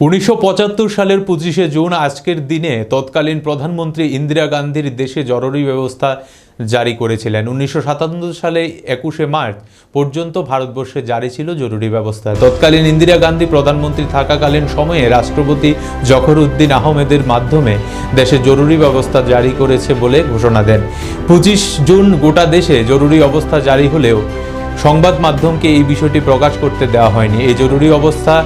উনিশশো পঁচাত্তর সালের পঁচিশে জুন আজকের দিনে তৎকালীন প্রধানমন্ত্রী ইন্দিরা গান্ধীর দেশে জরুরি ব্যবস্থা জারি করেছিলেন। উনিশশো সালে একুশে মার্চ পর্যন্ত ভারতবর্ষে জারি ছিল জরুরি ব্যবস্থা। তৎকালীন ইন্দিরা গান্ধী প্রধানমন্ত্রী থাকাকালীন সময়ে রাষ্ট্রপতি জখর উদ্দিন আহমেদের মাধ্যমে দেশে জরুরি ব্যবস্থা জারি করেছে বলে ঘোষণা দেন। পঁচিশ জুন গোটা দেশে জরুরি অবস্থা জারি হলেও সংবাদ মাধ্যমকে এই বিষয়টি প্রকাশ করতে দেওয়া হয়নি। এই জরুরি অবস্থা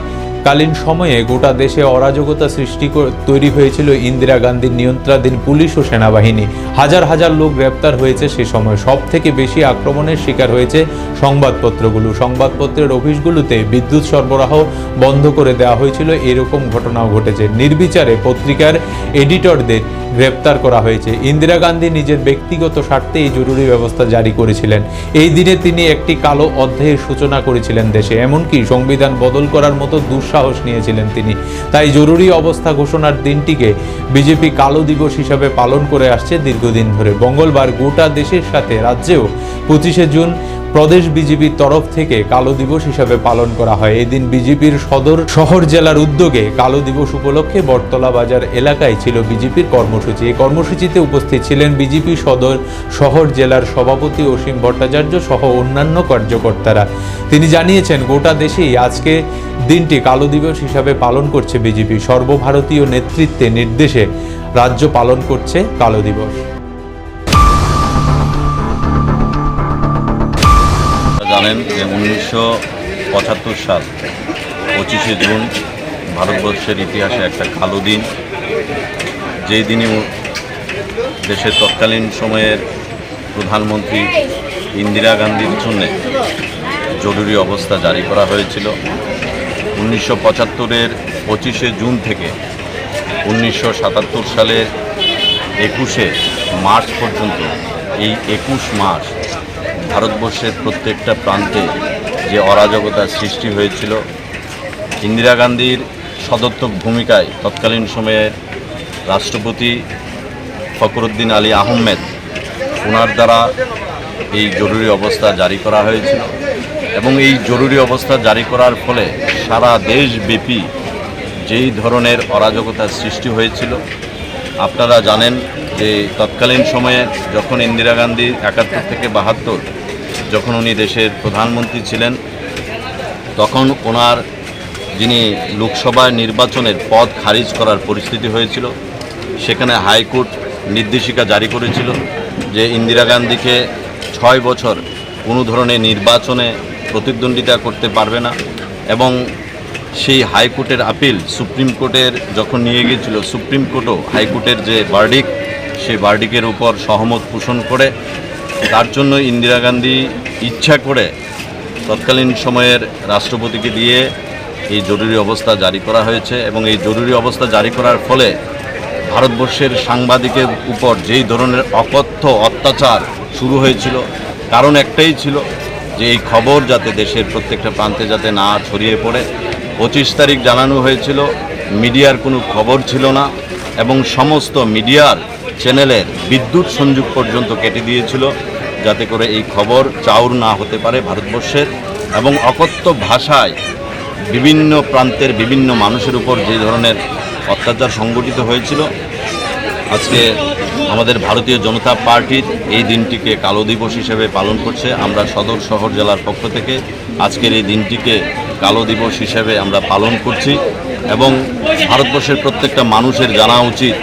কালীন সময়ে গোটা দেশে অরাজকতা সৃষ্টি তৈরি হয়েছিল ইন্দিরা গান্ধীর নিয়ন্ত্রণাধীন পুলিশ ও সেনাবাহিনী। হাজার হাজার লোক গ্রেপ্তার হয়েছে সে সময়। সব থেকে বেশি আক্রমণের শিকার হয়েছে সংবাদপত্রগুলো। সংবাদপত্রের অফিসগুলোতে বিদ্যুৎ সরবরাহ বন্ধ করে দেওয়া হয়েছিল। এরকম ঘটনাও ঘটেছে। নির্বিচারে পত্রিকার এডিটরদের গ্রেপ্তার করা হয়েছে। ইন্দিরা গান্ধী নিজের ব্যক্তিগত স্বার্থে এই জরুরি ব্যবস্থা জারি করেছিলেন। এই দিনে তিনি একটি কালো অধ্যায়ের সূচনা করেছিলেন দেশে। এমনকি সংবিধান বদল করার মতো দুঃসাহস নিয়েছিলেন তিনি। তাই জরুরি অবস্থা ঘোষণার দিনটিকে বিজেপি কালো দিবস হিসাবে পালন করে আসছে দীর্ঘদিন ধরে। মঙ্গলবার গোটা দেশের সাথে, রাজ্যেও পঁচিশে জুন প্রদেশ বিজেপির তরফ থেকে কালো দিবস হিসাবে পালন করা হয়। এদিন বিজেপির সদর শহর জেলার উদ্যোগে কালো দিবস উপলক্ষে বটতলা বাজার এলাকায় ছিল বিজেপির কর্মসূচি। এই কর্মসূচিতে উপস্থিত ছিলেন বিজেপি সদর শহর জেলার সভাপতি অসীম ভট্টাচার্য সহ অন্যান্য কার্যকর্তারা। তিনি জানিয়েছেন, গোটা দেশেই আজকে দিনটি কালো দিবস হিসাবে পালন করছে বিজেপি। সর্বভারতীয় নেতৃত্বে নির্দেশে রাজ্য পালন করছে কালো দিবস। জানেন যে উনিশশো পঁচাত্তর সাল, পঁচিশে জুন, ভারতবর্ষের ইতিহাসে একটা কালো দিন। যেই দিনে দেশের তৎকালীন সময়ের প্রধানমন্ত্রী ইন্দিরা গান্ধীর জন্যে জরুরি অবস্থা জারি করা হয়েছিল। উনিশশো পঁচাত্তরের পঁচিশে জুন থেকে উনিশশো সাতাত্তর সালের একুশে মার্চ পর্যন্ত, এই একুশ মাস ভারতবর্ষের প্রত্যেকটা প্রান্তে যে অরাজকতার সৃষ্টি হয়েছিল, ইন্দিরা গান্ধীর সদর্থক ভূমিকায় তৎকালীন সময়ে রাষ্ট্রপতি ফখরুদ্দিন আলী আহমেদ ওনার দ্বারা এই জরুরি অবস্থা জারি করা হয়েছিল এবং এই জরুরি অবস্থা জারি করার ফলে সারা দেশব্যাপী যেই ধরনের অরাজকতার সৃষ্টি হয়েছিল, আপনারা জানেন যে তৎকালীন সময়ে যখন ইন্দিরা গান্ধী একাত্তর থেকে বাহাত্তর যখন উনি দেশের প্রধানমন্ত্রী ছিলেন, তখন ওনার যিনি লোকসভা নির্বাচনের পদ খারিজ করার পরিস্থিতি হয়েছিল, সেখানে হাইকোর্ট নির্দেশিকা জারি করেছিল যে ইন্দিরা গান্ধীকে ছয় বছর কোনো ধরনের নির্বাচনে প্রতিদ্বন্দ্বিতা করতে পারবে না এবং সেই হাইকোর্টের আপিল সুপ্রিম কোর্টের যখন নিয়ে গিয়েছিল, সুপ্রিম কোর্টও হাইকোর্টের যে বার্ডিক সেই বার্ডিকের উপর সহমত পোষণ করে তার জন্য ইন্দিরা গান্ধী ইচ্ছা করে তৎকালীন সময়ের রাষ্ট্রপতিকে দিয়ে এই জরুরি অবস্থা জারি করা হয়েছে এবং এই জরুরি অবস্থা জারি করার ফলে ভারতবর্ষের সাংবাদিকের উপর যেই ধরনের অকথ্য অত্যাচার শুরু হয়েছিল, কারণ একটাই ছিল যে এই খবর যাতে দেশের প্রত্যেকটা প্রান্তে যাতে না ছড়িয়ে পড়ে। পঁচিশ তারিখ জানানো হয়েছিল, মিডিয়ার কোনো খবর ছিল না এবং সমস্ত মিডিয়ার চ্যানেলের বিদ্যুৎ সংযোগ পর্যন্ত কেটে দিয়েছিল, যাতে করে এই খবর চাউর না হতে পারে ভারতবর্ষের। এবং অকথ্য ভাষায় বিভিন্ন প্রান্তের বিভিন্ন মানুষের উপর যে ধরনের অত্যাচার সংগঠিত হয়েছিল, আজকে আমাদের ভারতীয় জনতা পার্টির এই দিনটিকে কালো দিবস হিসেবে পালন করছে। আমরা সদর শহর জেলার পক্ষ থেকে আজকের এই দিনটিকে কালো দিবস হিসেবে আমরা পালন করছি। এবং ভারতবর্ষের প্রত্যেকটা মানুষের জানা উচিত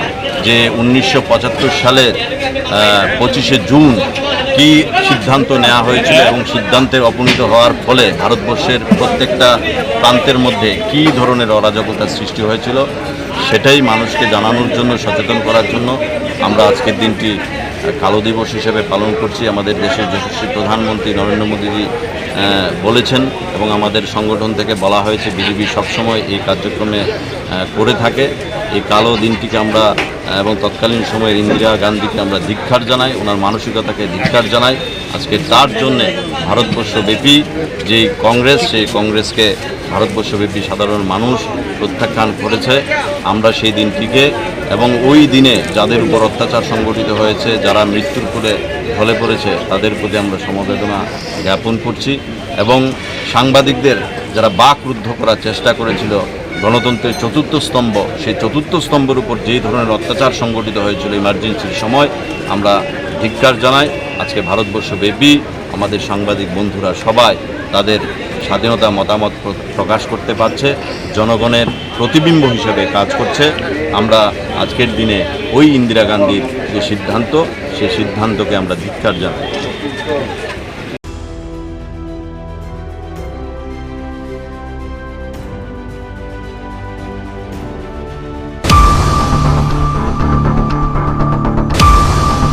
যে উনিশশো সালের পঁচিশে জুন কি সিদ্ধান্ত নেওয়া হয়েছিল এবং সিদ্ধান্তে উপনীত হওয়ার ফলে ভারতবর্ষের প্রত্যেকটা প্রান্তের মধ্যে কী ধরনের অরাজকতার সৃষ্টি হয়েছিল, সেটাই মানুষকে জানানোর জন্য, সচেতন করার জন্য আমরা আজকের দিনটি কালো দিবস হিসেবে পালন করছি। আমাদের দেশের যশস্বী প্রধানমন্ত্রী নরেন্দ্র মোদীজি বলেছেন এবং আমাদের সংগঠন থেকে বলা হয়েছে, বিজেপি সবসময় এই কার্যক্রমে করে থাকে। এই কালো দিনটিকে আমরা এবং তৎকালীন সময়ের ইন্দিরা গান্ধীকে আমরা ধিক্ষার জানাই, ওনার মানসিকতাকে ধিক্ষার জানাই। আজকে তার জন্যে ভারতবর্ষব্যাপী যেই কংগ্রেস, সেই কংগ্রেসকে ভারতবর্ষব্যাপী সাধারণ মানুষ প্রত্যাখ্যান করেছে, আমরা সেই দিনটিকে এবং ওই দিনে যাদের উপর অত্যাচার সংগঠিত হয়েছে, যারা মৃত্যুর করে ঢলে পড়েছে, তাদের প্রতি আমরা সমবেদনা জ্ঞাপন করছি। এবং সাংবাদিকদের যারা বাক রুদ্ধ করার চেষ্টা করেছিল গণতন্ত্রের চতুর্থ স্তম্ভ, সেই চতুর্থ স্তম্ভের উপর যেই ধরনের অত্যাচার সংগঠিত হয়েছিল ইমার্জেন্সির সময়, আমরা ধিক্কার জানাই। আজকে ভারতবর্ষ ব্যাপী আমাদের সাংবাদিক বন্ধুরা সবাই তাদের স্বাধীনতা মতামত প্রকাশ করতে পারছে, জনগণের প্রতিবিম্ব হিসেবে কাজ করছে। আমরা আজকের দিনে ওই ইন্দিরা গান্ধীর যে সিদ্ধান্ত সেই সিদ্ধান্তকে আমরা ধিক্কার জানাই।